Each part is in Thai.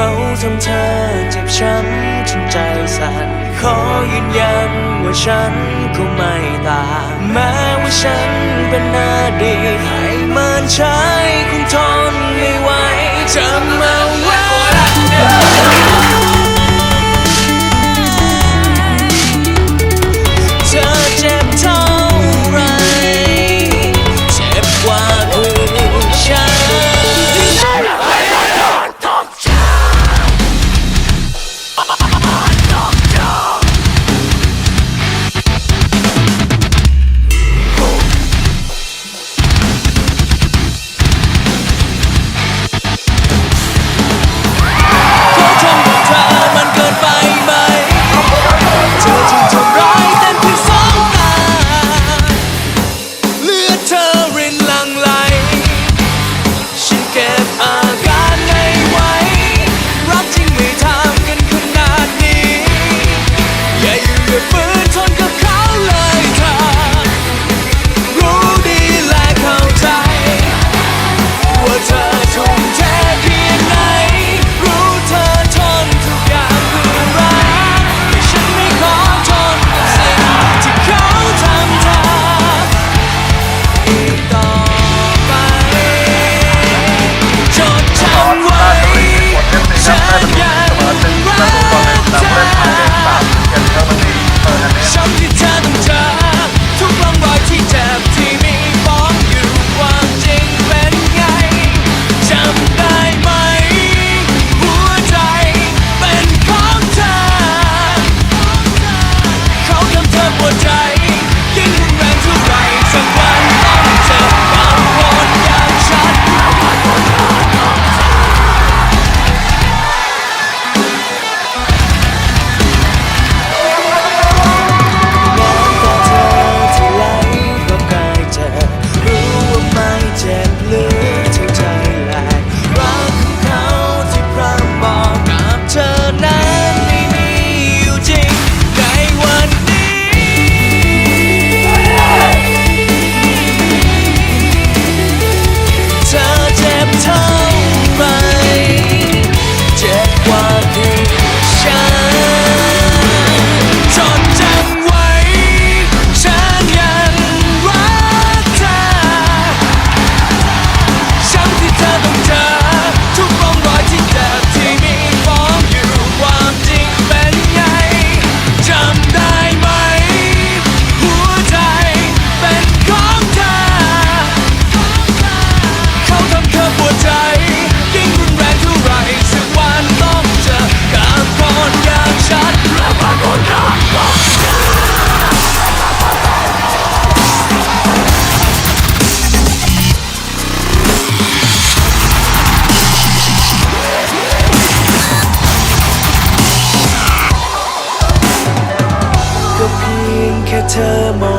เขาทำเธอเจ็บช้ำจนใจสั่นขอยืนยันว่าฉันก็ไม่ตางแม้ว่าฉันเป็นนาดีให้มันใช้คงทนไม่ไหวจำเอาไว้ 的梦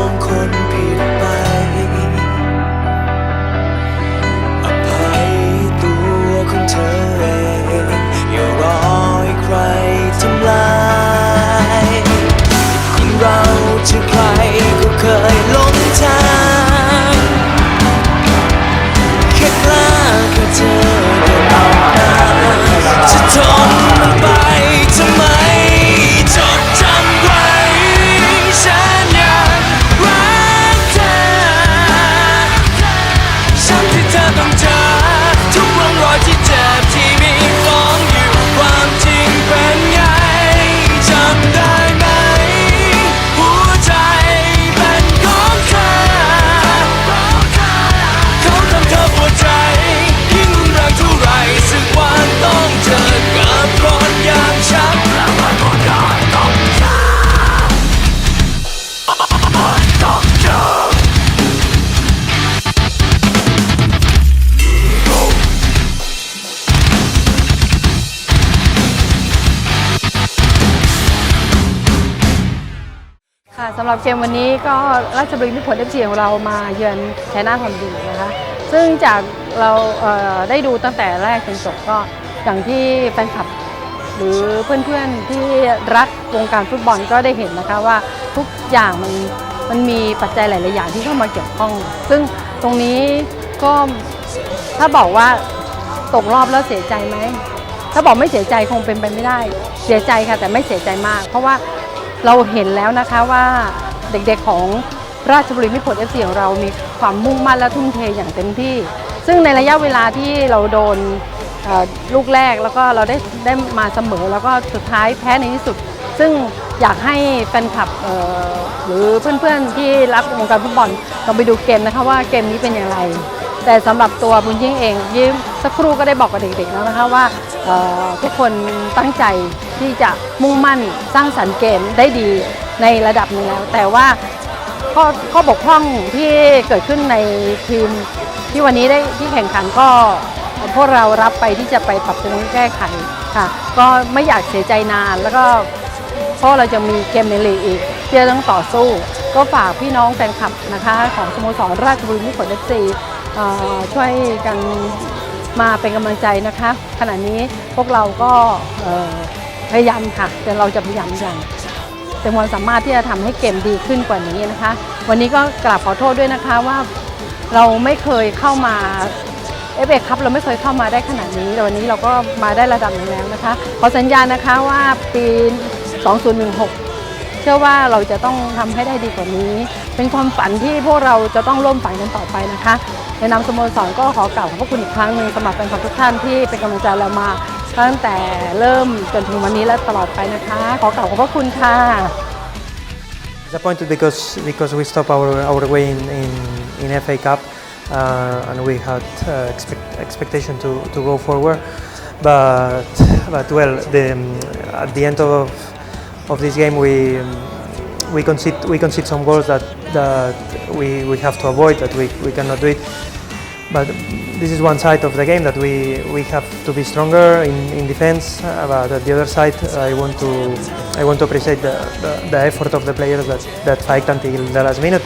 멈춰 หรับเกมวันนี้ก็ราชบุรีพิพลเอฟซีของเรามาเยือนชัยนาทคอมดีนะคะ ซึ่งจากเราเได้ดูตั้งแต่แรกจนจบก็อย่างที่แฟนคลับ หรือเพื่อนๆที่รักวงการฟุตบอลก็ได้เห็นนะคะว่าทุกอย่างมันมันมีปัจจัยหลาย ๆ อย่างที่เข้ามาเกี่ยวข้อง ซึ่งตรงนี้ก็ถ้าบอกว่าตกรอบแล้วเสียใจไหม ถ้าบอกไม่เสียใจคงเป็นไปไม่ได้ เสียใจค่ะแต่ไม่เสียใจมาก เพราะว่า เราเห็นแล้วนะคะว่าเด็กๆของราชบุรีมิตรผลเอฟซีของเรามีความมุ่งมั่นและทุ่มเทอย่างเต็มที่ ซึ่งในระยะเวลาที่เราโดนลูกแรกแล้วก็เราได้ได้มาเสมอแล้วก็สุดท้ายแพ้ในที่สุด ซึ่งอยากให้แฟนคลับหรือเพื่อนๆที่รักวงการฟุตบอลลองไปดูเกมนะคะว่าเกมนี้เป็นอย่างไร แต่สำหรับตัวบุญยิ่งเองยิ้มสักครู่ก็ได้บอกกับเด็กๆแล้วนะคะว่าทุกคนตั้งใจที่จะมุ่งมั่นสร้างสรรค์เกมได้ดีในระดับหนึงแล้ว แต่ว่าข้อข้อบกพร่องที่เกิดขึ้นในทีมที่วันนี้ได้ที่แข่งขันก็พวกเรารับไปที่จะไปปรับปรุงแก้ไขค่ะ ก็ไม่อยากเสียใจนานแล้วก็เพราะเราจะมีเกมในลีกอีกที่จะต้องต่อสู้ ก็ฝากพี่น้องแฟนคลับนะคะ ของสโมสรราชบุรีมิตรผลเอฟซี ช่วยกันมาเป็นกำลังใจนะคะ ขณะนี้พวกเราก็พยายามค่ะ แต่เราจะพยายามอย่างเต็มความสามารถที่จะทำให้เกมดีขึ้นกว่านี้นะคะ วันนี้ก็กราบขอโทษด้วยนะคะว่าเราไม่เคยเข้ามาเอฟเอครับเราไม่เคยเข้ามาได้ขนาดนี้แต่วันนี้เราก็มาได้ระดับหนึ่งแล้วนะคะ ขอสัญญานะคะว่าปี 2016 เชื่อว่าเราจะต้องทำให้ได้ดีกว่านี้ เป็นความฝันที่พวกเราจะต้องร่วมฝันกันต่อไปนะคะในนามสโมสรก็ขอกล่าวขอบพระคุณอีกครั้งหนึ่งสำหรับแฟนคลับทุกท่านที่เป็นกำลังใจเรามาตั้งแต่เริ่มจนถึงวันนี้และตลอดไปนะคะ ขอกล่าวขอบพระคุณค่ะ Disappointed because because we stopped our, our way in, in, in FA Cup uh, and we had uh, expect, expectation to, to go forward. But but well, the, at the end of, of this game we um, we concede we concede some goals that, that we, we have to avoid that we, we cannot do it. But this is one side of the game that we, we have to be stronger in, in defense. uh, But at the other side, I want to I want to appreciate the, the, the effort of the players that, that fight until the last minute,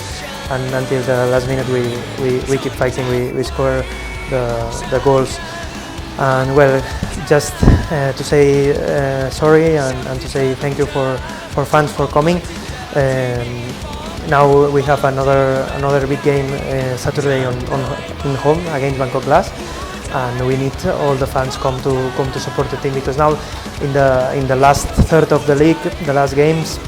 and until the last minute we, we, we keep fighting. We, we score the, the goals, and well, just uh, to say uh, sorry and, and to say thank you for, for fans for coming. Um, now we have another another big game uh, Saturday on, on in home against Bangkok Glass, and we need all the fans come to come to support the team because now in the in the last third of the league, the last games,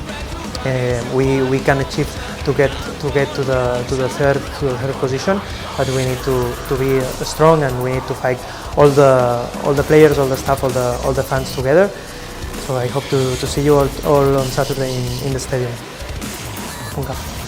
uh, we we can achieve to get to get to the to the third to the third position, but we need to, to be strong and we need to fight all the all the players, all the staff, all the all the fans together. So I hope to, to see you all, all on Saturday in, in the stadium. Punga.